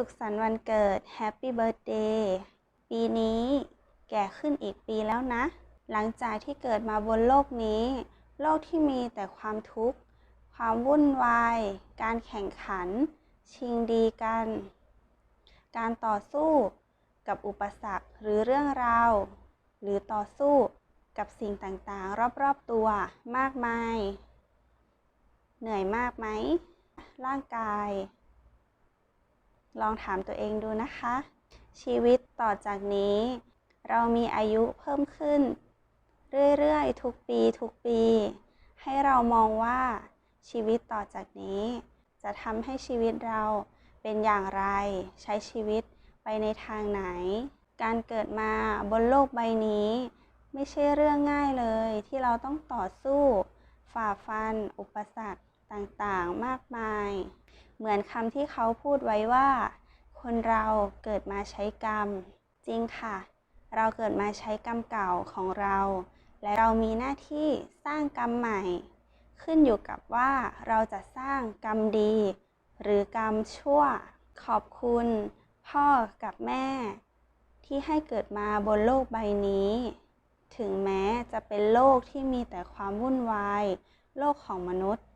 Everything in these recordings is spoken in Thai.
สุขสันต์วันเกิด Happy Birthday ปีนี้แก่ขึ้นอีกปีแล้วนะ หลังจากที่เกิดมาบนโลกนี้ โลกที่มีแต่ความทุกข์ ความวุ่นวาย การแข่งขัน ชิงดีกัน การต่อสู้กับอุปสรรคหรือเรื่องราว หรือต่อสู้กับสิ่งต่างๆ รอบๆตัวมากมาย เหนื่อยมากไหม ร่างกาย ลองถามตัวเองดูนะคะ ชีวิตต่อจากนี้ เรามีอายุเพิ่มขึ้น เรื่อยๆ ทุกปีทุกปี ให้เรามองว่าชีวิตต่อจากนี้ จะทำให้ชีวิตเราเป็นอย่างไร ใช้ชีวิตไปในทางไหน การเกิดมาบนโลกใบนี้ ไม่ใช่เรื่องง่ายเลยที่เราต้องต่อสู้ ฝ่าฟัน อุปสรรคต่างๆ มากมาย เหมือนคำที่เขาพูดไว้ว่า คนเราเกิดมาใช้กรรม จริงค่ะ เราเกิดมาใช้กรรมเก่าของเรา และเรามีหน้าที่สร้างกรรมใหม่ ขึ้นอยู่กับว่าเราจะสร้างกรรมดี หรือกรรมชั่ว ขอบคุณ พ่อกับแม่ ที่ให้เกิดมาบนโลกใบนี้ ถึงแม้จะเป็นโลกที่มีแต่ความวุ่นวาย โลกของมนุษย์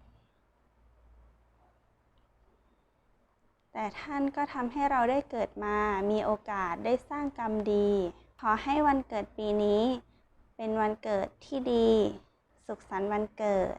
แต่ท่านก็ทำให้เราได้เกิดมา มีโอกาสได้สร้างกรรมดี ขอให้วันเกิดปีนี้ เป็นวันเกิดที่ดี สุขสันต์วันเกิด